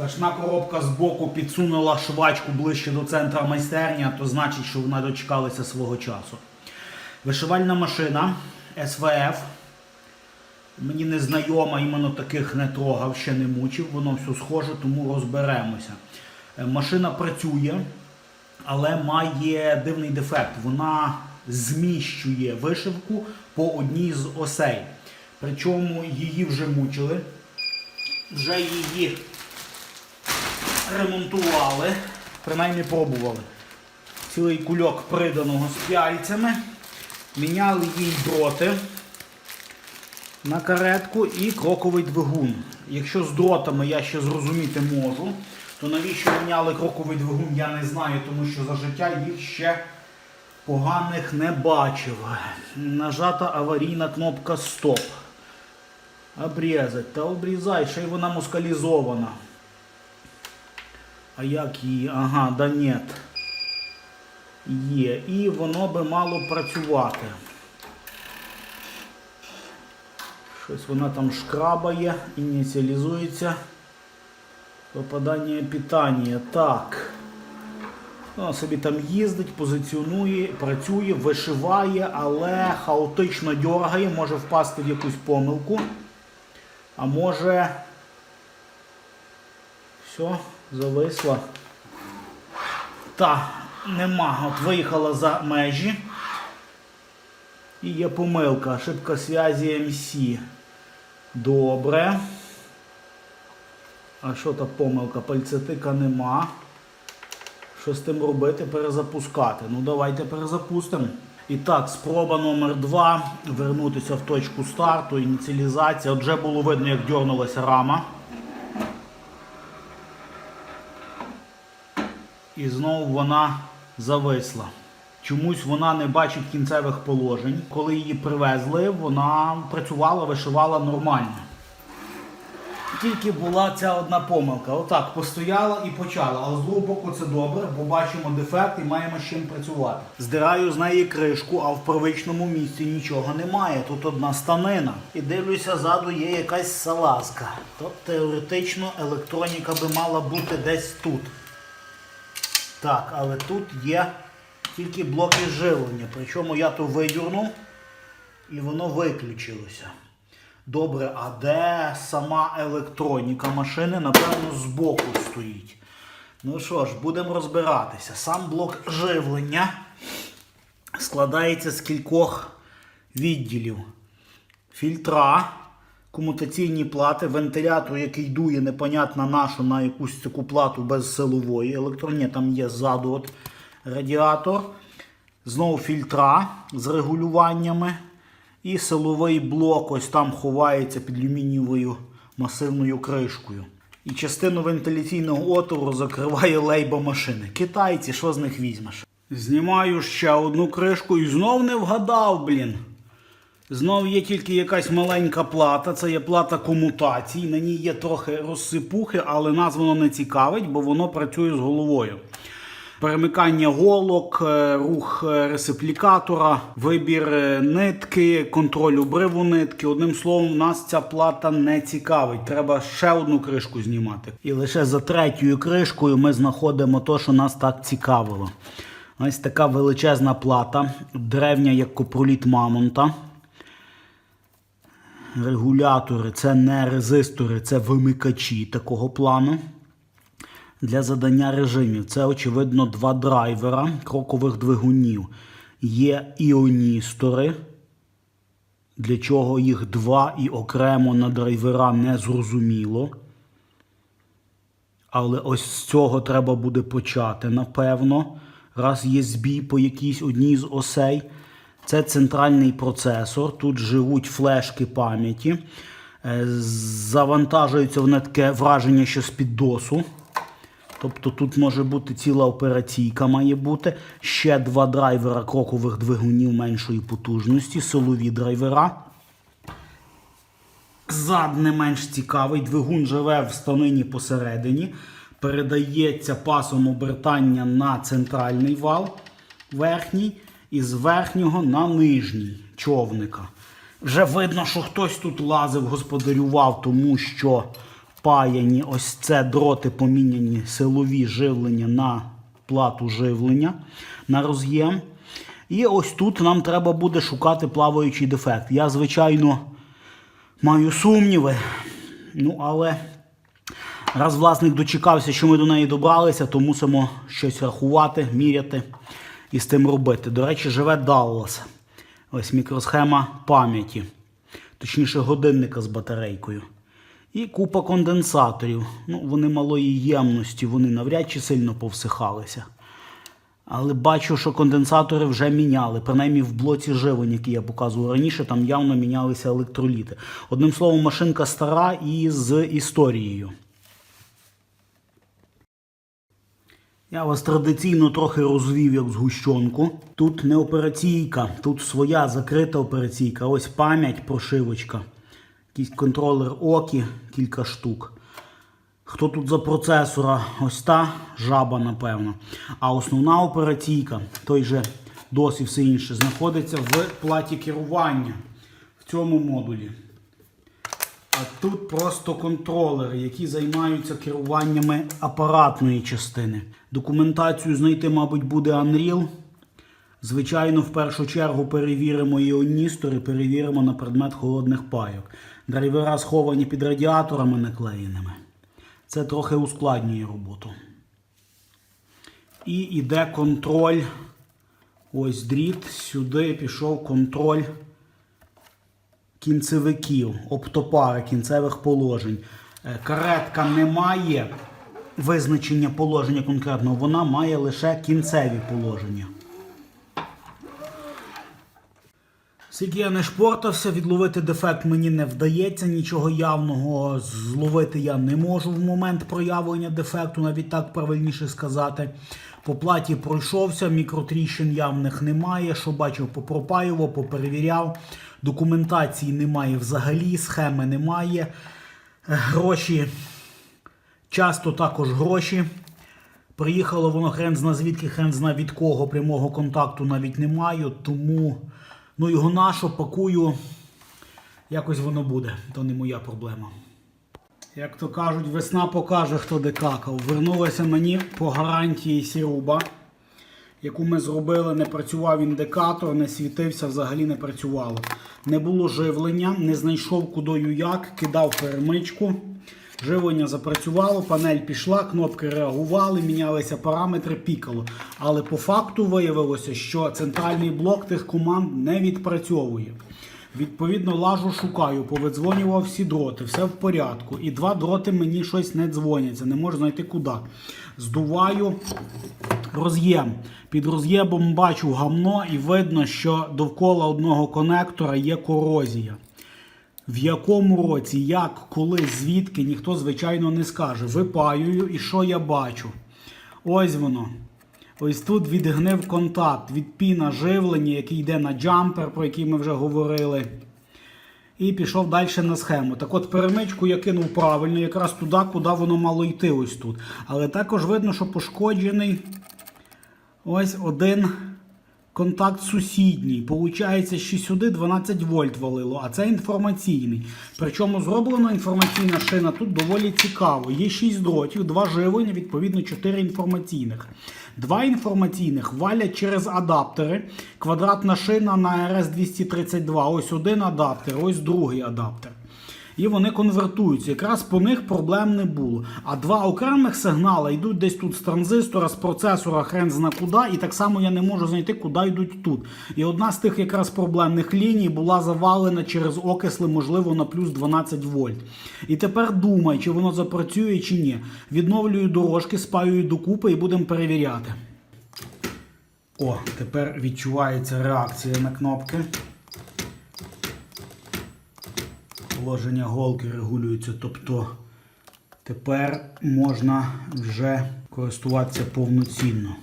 Страшна коробка з боку підсунула швачку ближче до центра майстерня, то значить, що вона дочекалася свого часу. Вишивальна машина СВФ. Мені не знайома, іменно таких не трогав, ще не мучив, воно все схоже, тому розберемося. Е, Машина працює, але має дивний дефект. Вона зміщує вишивку по одній з осей. Причому її вже мучили, вже її ремонтували, принаймні пробували. Цілий кульок приданого з пяльцями. Міняли їй дроти на каретку і кроковий двигун. Якщо з дротами я ще зрозуміти можу, то навіщо міняли кроковий двигун, я не знаю, тому що за життя їх ще поганих не бачив. Нажата аварійна кнопка Стоп. Обрізать. Та обрізай, ще й вона мускалізована. А як її? Ага, да нет. Є. І воно би мало працювати. Щось вона там шкрабає, ініціалізується. Попадання питання. Так. Вона собі там їздить, позиціонує, працює, вишиває, але хаотично дьоргає, може впасти в якусь помилку. А може. Все, зависла. Та, нема. От виїхала за межі. І є помилка. Ошибка зв'язі MC. Добре. А що та помилка? Пальцетика нема. Що з тим робити? Перезапускати. Ну давайте перезапустимо. І так, спроба номер 2 Вернутися в точку старту, ініціалізація. От вже було видно, як дьорнулася рама. І знову вона зависла. Чомусь вона не бачить кінцевих положень. Коли її привезли, вона працювала, вишивала нормально. Тільки була ця одна помилка. Отак, постояла і почала. Але з другого боку це добре, бо бачимо дефект і маємо з чим працювати. Здираю з неї кришку, а в первичному місці нічого немає. Тут одна станина. І дивлюся, ззаду є якась салазка. Тобто теоретично електроніка би мала бути десь тут. Так, але тут є тільки блоки живлення. Причому я то видюрнув і воно виключилося. Добре, а де сама електроніка машини, напевно, збоку стоїть. Ну що ж, будемо розбиратися. Сам блок живлення складається з кількох відділів. Фільтра, комутаційні плати, вентилятор, який дує непонятно нашу на якусь таку плату без силової. Електроні там є ззаду от радіатор. Знову фільтра з регулюваннями. І силовий блок ось там ховається під алюмінієвою масивною кришкою. І частину вентиляційного отвору закриває лейба машини. Китайці, що з них візьмеш? Знімаю ще одну кришку і знов не вгадав, блін. Знов є тільки якась маленька плата, це є плата комутацій. На ній є трохи розсипухи, але нас воно не цікавить, бо воно працює з головою. Перемикання голок, е, рух е, ресиплікатора, вибір е, нитки, контроль обриву нитки. Одним словом, нас ця плата не цікавить. Треба ще одну кришку знімати. І лише за третьою кришкою ми знаходимо те, що нас так цікавило. Ось така величезна плата, древня як копроліт мамонта. Регулятори це не резистори, це вимикачі такого плану. Для задання режимів це, очевидно, два драйвера крокових двигунів. Є іоністори. Для чого їх два і окремо на драйвера не зрозуміло. Але ось з цього треба буде почати, напевно. Раз є збій по якійсь одній з осей. Це центральний процесор. Тут живуть флешки пам'яті. Е, Завантажується в таке враження, що з-під досу. Тобто тут може бути ціла операційка, має бути. Ще два драйвера крокових двигунів меншої потужності, силові драйвера. Зад не менш цікавий. Двигун живе в станині посередині. Передається пасом обертання на центральний вал верхній і з верхнього на нижній човника. Вже видно, що хтось тут лазив, господарював, тому що спаяні ось це дроти поміняні силові живлення на плату живлення на роз'єм. І ось тут нам треба буде шукати плаваючий дефект. Я, звичайно, маю сумніви. Ну, але раз власник дочекався, що ми до неї добралися, то мусимо щось рахувати, міряти і з тим робити. До речі, живе Dallas. Ось мікросхема пам'яті, точніше, годинника з батарейкою. І купа конденсаторів. Ну, вони малої ємності, вони навряд чи сильно повсихалися. Але бачу, що конденсатори вже міняли. Принаймні в блоці живлень, який я показував раніше, там явно мінялися електроліти. Одним словом, машинка стара і з історією. Я вас традиційно трохи розвів як згущенку. Тут не операційка, тут своя закрита операційка. Ось пам'ять, прошивочка. Якийсь контролер окі, кілька штук. Хто тут за процесора? Ось та жаба, напевно. А основна операційка, той же DOS і все інше, знаходиться в платі керування в цьому модулі. А тут просто контролери, які займаються керуваннями апаратної частини. Документацію знайти, мабуть, буде Unreal. Звичайно, в першу чергу перевіримо іоністори, перевіримо на предмет холодних пайок. Драйвера сховані під радіаторами наклеєними. Це трохи ускладнює роботу. І йде контроль. Ось дріт. Сюди пішов контроль кінцевиків, оптопари кінцевих положень. Е, Каретка не має визначення положення конкретного, вона має лише кінцеві положення. Скільки я не шпортався, відловити дефект мені не вдається, нічого явного зловити я не можу в момент проявлення дефекту, навіть так правильніше сказати. По платі пройшовся, мікротріщин явних немає. Що бачив, попропаював, поперевіряв. Документації немає взагалі, схеми немає. Гроші, часто також гроші. Приїхало воно хрен зна звідки, хрен зна від кого, прямого контакту навіть не маю, тому ну його нащо пакую, якось воно буде, то не моя проблема. Як то кажуть, весна покаже, хто де какав. Вернулося мені по гарантії сіруба, яку ми зробили, не працював індикатор, не світився, взагалі не працювало. Не було живлення, не знайшов кудою як, кидав перемичку. Живлення запрацювало, панель пішла, кнопки реагували, мінялися параметри, пікало. Але по факту виявилося, що центральний блок тих команд не відпрацьовує. Відповідно, лажу шукаю, повидзвонював всі дроти, все в порядку. І два дроти мені щось не дзвоняться, не можу знайти куди. Здуваю роз'єм. Під роз'ємом бачу гамно і видно, що довкола одного конектора є корозія. В якому році, як, коли, звідки, ніхто, звичайно, не скаже. Випаюю, і що я бачу? Ось воно. Ось тут відгнив контакт від піна живлення, який йде на джампер, про який ми вже говорили. І пішов далі на схему. Так от перемичку я кинув правильно, якраз туди, куди воно мало йти ось тут. Але також видно, що пошкоджений ось один контакт сусідній. Получається, що сюди 12 вольт валило, а це інформаційний. Причому зроблена інформаційна шина тут доволі цікаво. Є 6 дротів, 2 живлення, відповідно 4 інформаційних. Два інформаційних валять через адаптери. Квадратна шина на RS232. Ось один адаптер, ось другий адаптер. І вони конвертуються. Якраз по них проблем не було. А два окремих сигнали йдуть десь тут з транзистора, з процесора, хрен зна куди, і так само я не можу знайти, куди йдуть тут. І одна з тих якраз проблемних ліній була завалена через окисли, можливо, на плюс 12 вольт. І тепер думай, чи воно запрацює, чи ні. Відновлюю дорожки, спаюю докупи і будемо перевіряти. О, тепер відчувається реакція на кнопки. Положення голки регулюється, тобто тепер можна вже користуватися повноцінно.